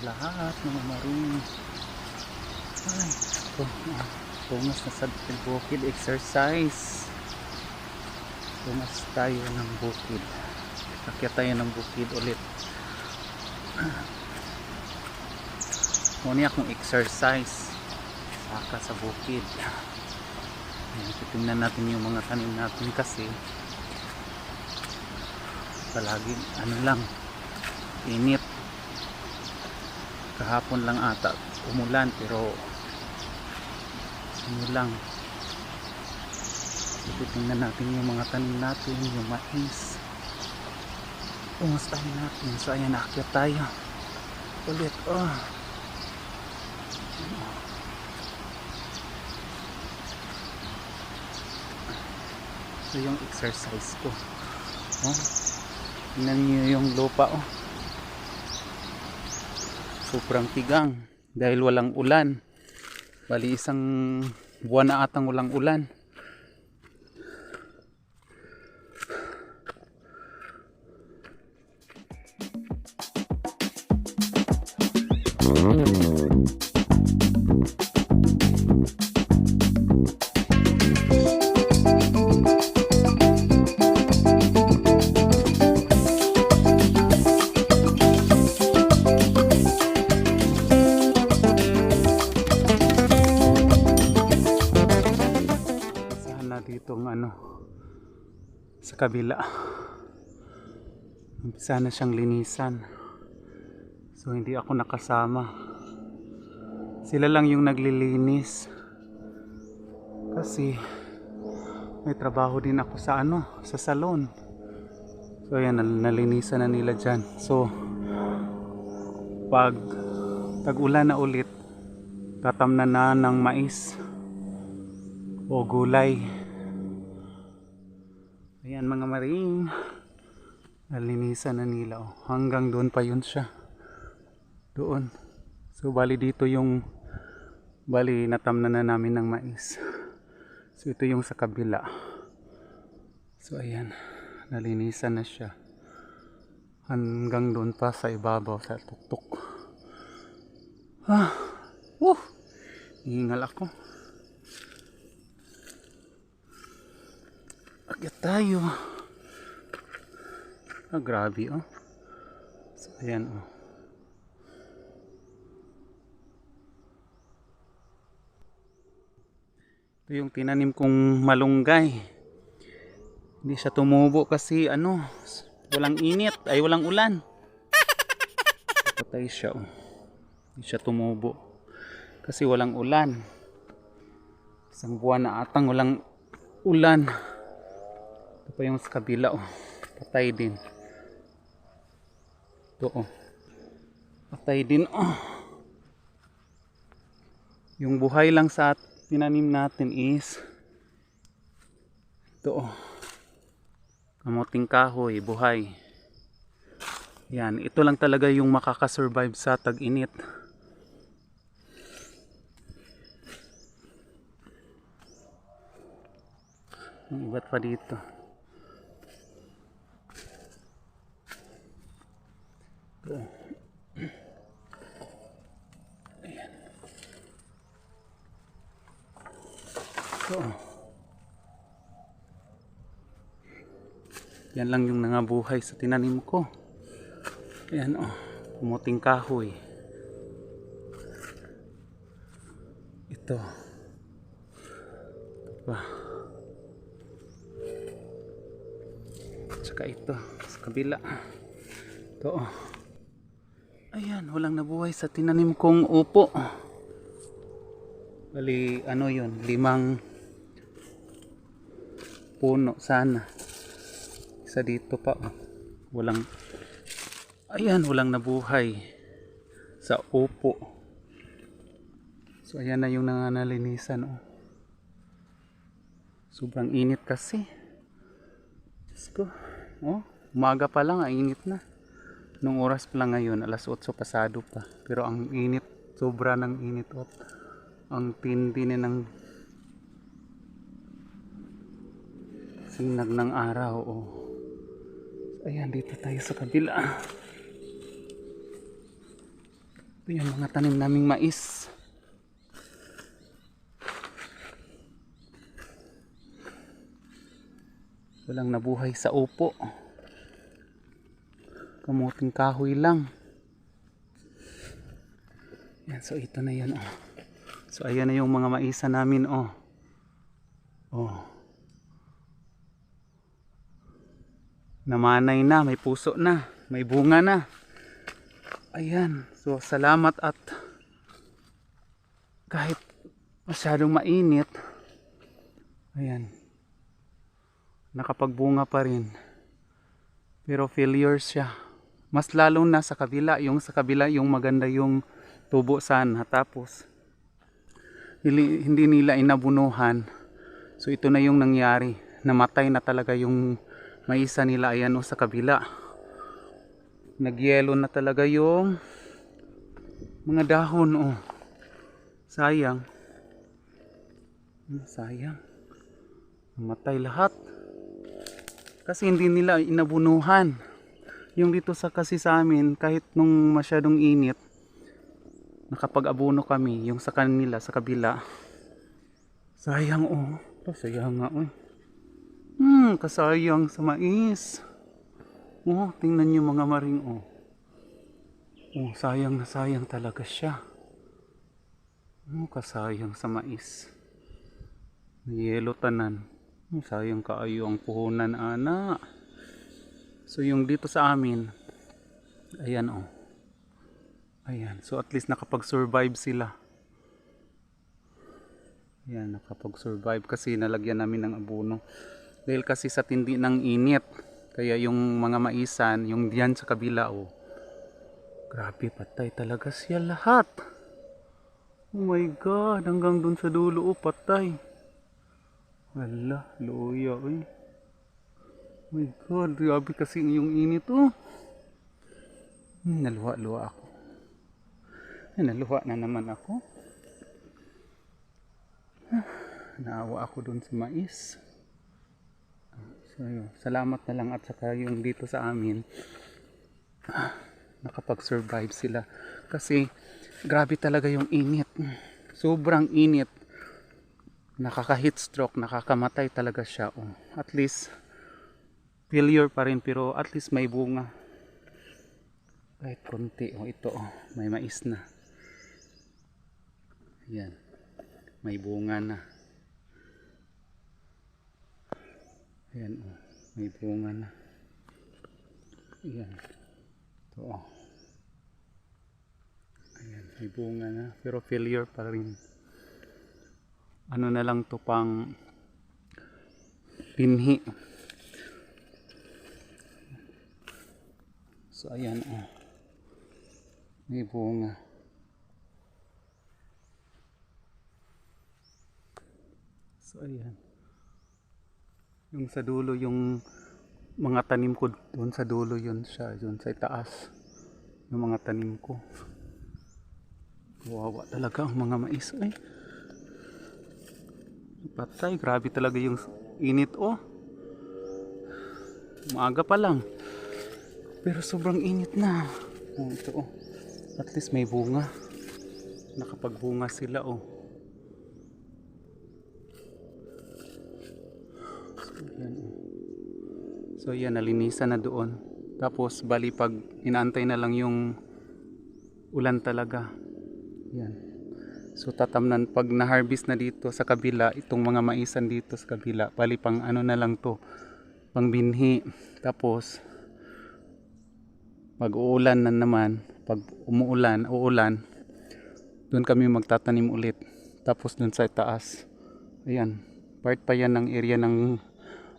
lahat mga maring. Ay, ito. ah, Tungas na sa bukid exercise. Tungas tayo ng bukid. Akyat tayo ng bukid ulit. Muna akong exercise. Saka sa bukid. Ayan, titingnan natin yung mga tanim natin kasi palagi ano lang init kahapon lang ata umulan pero ano lang. Titingnan natin yung mga tanim natin yung mais. Umustahin natin? So ayan naakyat tayo. Ulit oh. So yung exercise ko. Oh tingnan niyo yung lupa oh sobrang tigang dahil walang ulan. Bali isang buwan na atang walang ulan kabila. Umpisa na siyang linisan. So hindi ako nakasama. Sila lang yung naglilinis. Kasi may trabaho din ako sa ano, sa salon. So ayan, nal- nalinisan na nila dyan. So pag tag-ulan na ulit, tatamnan na ng mais o gulay. Ayan mga maring. Nalinisan na nila. Oh. Hanggang doon pa yun siya. Doon. So bali dito yung bali natamnan na namin ng mais. So ito yung sa kabila. So ayan. Nalinisan na siya. Hanggang doon pa sa ibabaw sa tuktok. Ah. Woo! Hingal ako. Akyat tayo. Ah, grabe oh. So, ayan oh. Ito yung tinanim kong malunggay. Hindi siya tumubo kasi ano, walang init, ay walang ulan. Patay siya oh. Hindi siya tumubo. Kasi walang ulan. Isang buwan na atang walang ulan. Ito pa yung sa kabila oh. Patay din. Ito oh. Patay din oh. Yung buhay lang sa tinanim natin is ito oh. Kamuting kahoy, buhay. Yan, ito lang talaga yung makakasurvive sa tag-init. Yung iba't pa dito. Ayan. Ito. Yan lang yung nangabuhay sa tinanim ko. Ayan oh, pumuting kahoy. Ito. Pa. Tsaka ito, sa kabila. Ito oh. Ayan, walang nabuhay sa tinanim kong upo. Bali, ano yun, limang puno sana. Isa dito pa oh. Walang, ayan, walang nabuhay sa upo. So, ayan na yung nanganalinisan oh. Sobrang init kasi. Diyos ko. Oh, umaga pa lang, ang init na. Nung oras pa lang ngayon, alas 8 pasado pa. Pero ang init, sobra ng init. Oh. Ang tindi na ng sinag ng araw. Oh. Ayan, dito tayo sa kabila. Ito yung mga tanim naming mais. Walang nabuhay sa upo. Kamuting kahoy lang. Yan, so ito na yan oh. So ayan na yung mga maisa namin oh. Oh. Namanay na, may puso na, may bunga na. Ayan, so salamat at kahit masyadong mainit, ayan, nakapagbunga pa rin. Pero failure siya. Mas lalo na sa kabila, yung sa kabila yung maganda yung tubo sana. Tapos, hindi, nila inabunuhan. So ito na yung nangyari. Namatay na talaga yung maisa nila ayan o sa kabila. Nagyelo na talaga yung mga dahon oh. Sayang. Sayang. Namatay lahat. Kasi hindi nila inabunuhan. Yung dito sa kasi sa amin, kahit nung masyadong init, nakapag-abono kami, yung sa kanila, sa kabila. Sayang oh. Oh, sayang nga oh. Hmm, kasayang sa mais. Oh, tingnan niyo mga maring oh. Oh, sayang na sayang talaga siya. Oh, kasayang sa mais. Yelo tanan. Oh, sayang kaayo ang puhunan ana. So yung dito sa amin, ayan oh. Ayan, so at least nakapag-survive sila. Ayan, nakapag-survive kasi nalagyan namin ng abono. Dahil kasi sa tindi ng init, kaya yung mga maisan, yung diyan sa kabila oh. Grabe, patay talaga siya lahat. Oh my God, hanggang dun sa dulo oh, patay. Wala, luya eh. My God, grabe kasi yung init oh. Naluha-luha ako. Ay, naluha na naman ako. Ah, Naawa ako dun sa mais. So, yun. Salamat na lang at saka yung dito sa amin. ah, Nakapag-survive sila. Kasi, grabe talaga yung init. Sobrang init. Nakaka-heat stroke, nakakamatay talaga siya. Oh. At least, failure pa rin pero at least may bunga. Kahit konti. Oh, ito oh, may mais na. Yan. May bunga na. Ayan oh, may bunga na. Ayan. Ito oh. Ayan, may bunga na. Pero failure pa rin. Ano na lang to pang pinhi. So ayan oh. May bunga. So ayan. Yung sa dulo yung mga tanim ko doon sa dulo yun siya, yun sa itaas. Yung mga tanim ko. Kawawa talaga ang mga mais ay. Patay, grabe talaga yung init oh. Maaga pa lang. Pero sobrang init na. Oh, ito oh. At least may bunga. Nakapagbunga sila oh. So yan oh. So nalinisan na doon. Tapos bali pag inaantay na lang yung ulan talaga. Yan. So tatamnan pag na-harvest na dito sa kabila, itong mga maisan dito sa kabila, bali pang ano na lang to, pang binhi. Tapos pag uulan na naman, pag umuulan, uulan, doon kami magtatanim ulit. Tapos doon sa taas. Ayan, part pa yan ng area ng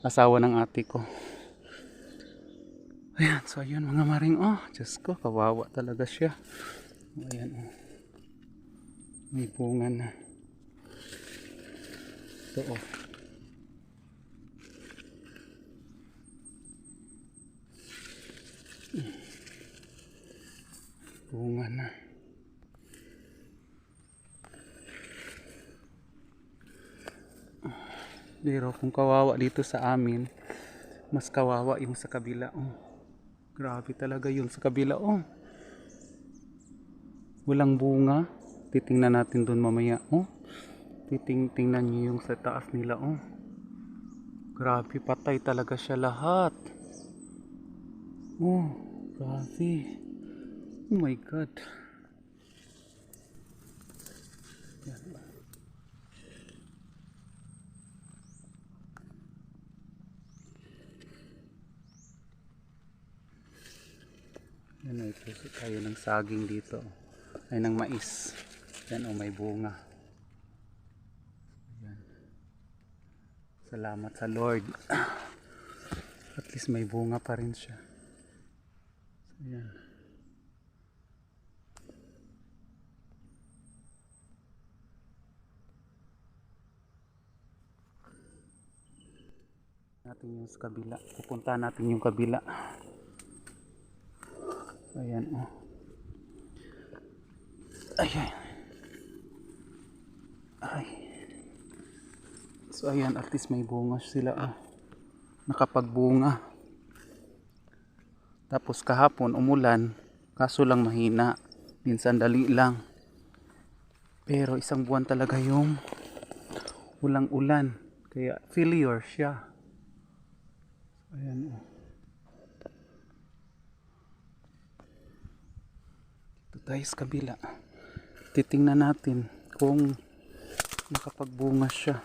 asawa ng ate ko. Ayan, so ayun mga maring, oh, Diyos ko, kawawa talaga siya. Ayan, oh. May bunga na. Ito, oh. Bunga na. Pero kung kawawa dito sa amin, mas kawawa yung sa kabila. Oh. Grabe talaga yung sa kabila. Oh. Walang bunga. Titingnan natin doon mamaya. Oh. Titing tingnan niyo yung sa taas nila. Oh. Grabe, patay talaga siya lahat. Oh, grabe. Oh my God. Yan ba? Yan ay puso tayo ng saging dito. Ay ng mais. Yan o may bunga. Yan. Salamat sa Lord. At least may bunga pa rin siya. So, yan. Natin sa kabila. Pupunta natin yung kabila. Ayan oh. Ayan. Ay. So ayan, at least may bunga sila oh. Nakapagbunga. Tapos kahapon umulan, kaso lang mahina. Minsan dali lang. Pero isang buwan talaga yung walang ulan. Kaya failure siya. Ayan oh. Dito tayo sa kabila. Titingnan natin kung nakapagbunga siya.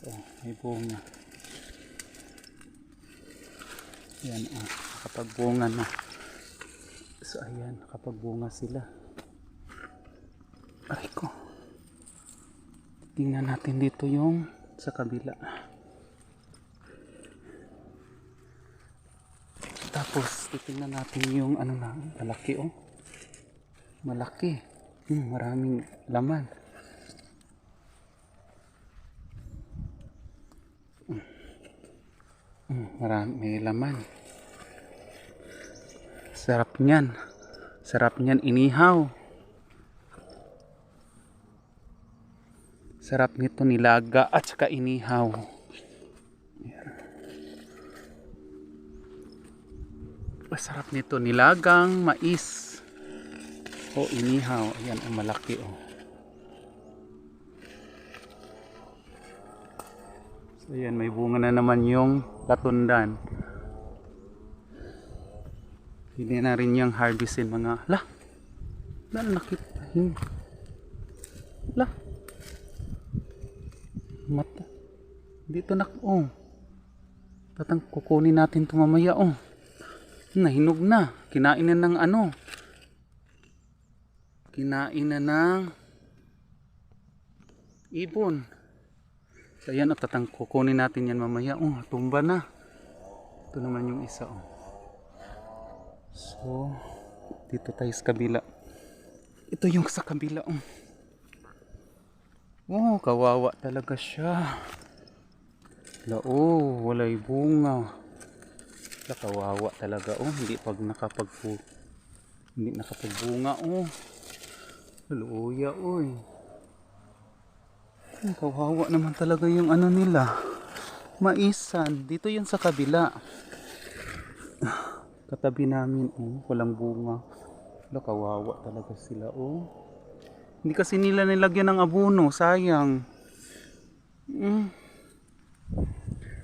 So, may bunga. Yan oh, nakapagbunga na. So ayan, nakapagbunga sila. Aray ko. Tingnan natin dito yung sa kabila. Tapos, titingnan natin yung ano na, malaki oh. Malaki. Hmm, maraming laman. Hmm, marami, may laman. Sarap niyan. Sarap niyan inihaw. Sarap nito nilaga at saka inihaw. Masarap nito nilagang mais. O inihaw. Ayan ang malaki oh. So ayan may bunga na naman yung latundan. Hindi na rin yung harvestin mga la. La nakita. Hmm. La. Mata. Dito nak oh. Tatang kukunin natin ito mamaya oh. Nahinog na. Kinain na ng ano. Kinain na ng ibon. So ayan, at tatang kukunin natin yan mamaya. Oh, tumba na. Ito naman yung isa oh. So, dito tayo sa kabila. Ito yung sa kabila oh. Oh, kawawa talaga siya. Lao, walay bunga. Sa kawawa talaga oh, hindi pag nakapagpu hindi nakapagbunga oh. Luya oy. Ang kawawa naman talaga yung ano nila. Maisan, dito yun sa kabila. Katabi namin oh, walang bunga. Kawawa talaga sila oh. Hindi kasi nila nilagyan ng abono, sayang. Mm.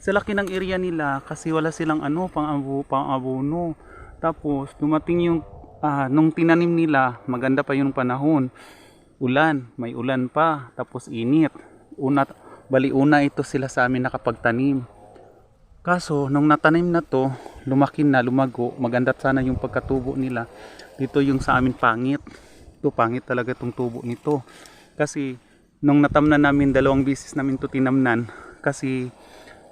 Sa laki ng area nila kasi wala silang ano pang abo, abono. Tapos dumating yung ah, nung tinanim nila, maganda pa yung panahon. Ulan, may ulan pa, tapos init. Una bali una ito sila sa amin nakapagtanim. Kaso nung natanim na to, lumaki na, lumago, maganda sana yung pagkatubo nila. Dito yung sa amin pangit. Ito pangit talaga itong tubo nito. Kasi nung natamnan namin dalawang bisis namin to tinamnan kasi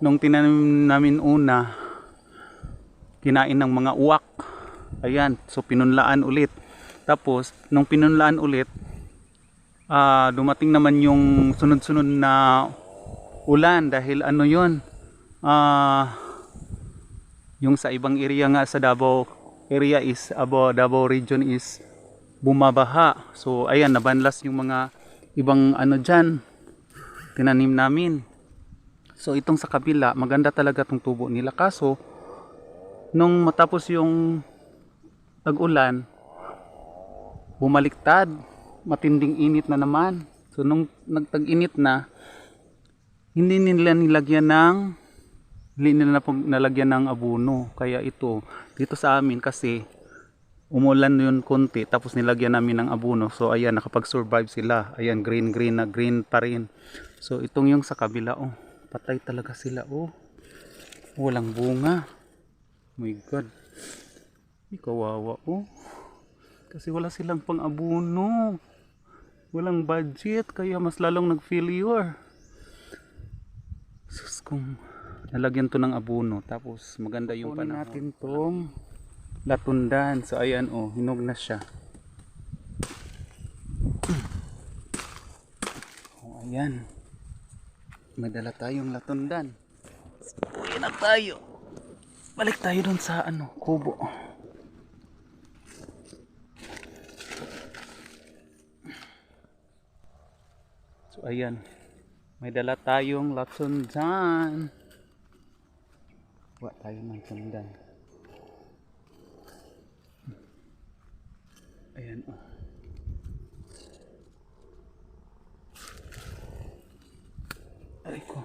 nung tinanim namin una kinain ng mga uwak. Ayan, so pinunlaan ulit. Tapos nung pinunlaan ulit ah dumating naman yung sunod-sunod na ulan dahil ano yon ah yung sa ibang area nga sa Davao area is abo Davao region is bumabaha so ayan nabanlas yung mga ibang ano dyan tinanim namin So itong sa kabila, maganda talaga tong tubo nila. Kaso, nung matapos yung tag-ulan, bumaliktad. Matinding init na naman. So nung nagtag-init na, hindi nila nilagyan ng hindi nila nalagyan ng abono. Kaya ito, dito sa amin kasi umulan yun konti tapos nilagyan namin ng abono. So ayan, nakapag-survive sila. Ayan, green green na green pa rin. So itong yung sa kabila, oh, patay talaga sila, oh. Walang bunga. My God. Ay, kawawa, oh. Kasi wala silang pang abono. Walang budget, kaya mas lalong nag-failure. Sus, kung nalagyan to ng abono, tapos maganda yung panahon. natin tong latundan. So, ayan, oh, hinog na siya. Oh, ayan. May dala tayong latundan. So, uwi na tayo. Balik tayo dun sa, ano, kubo. So, ayan. May dala tayong latundan. Wa tayo ng tundan. Ayan oh. Aray ko.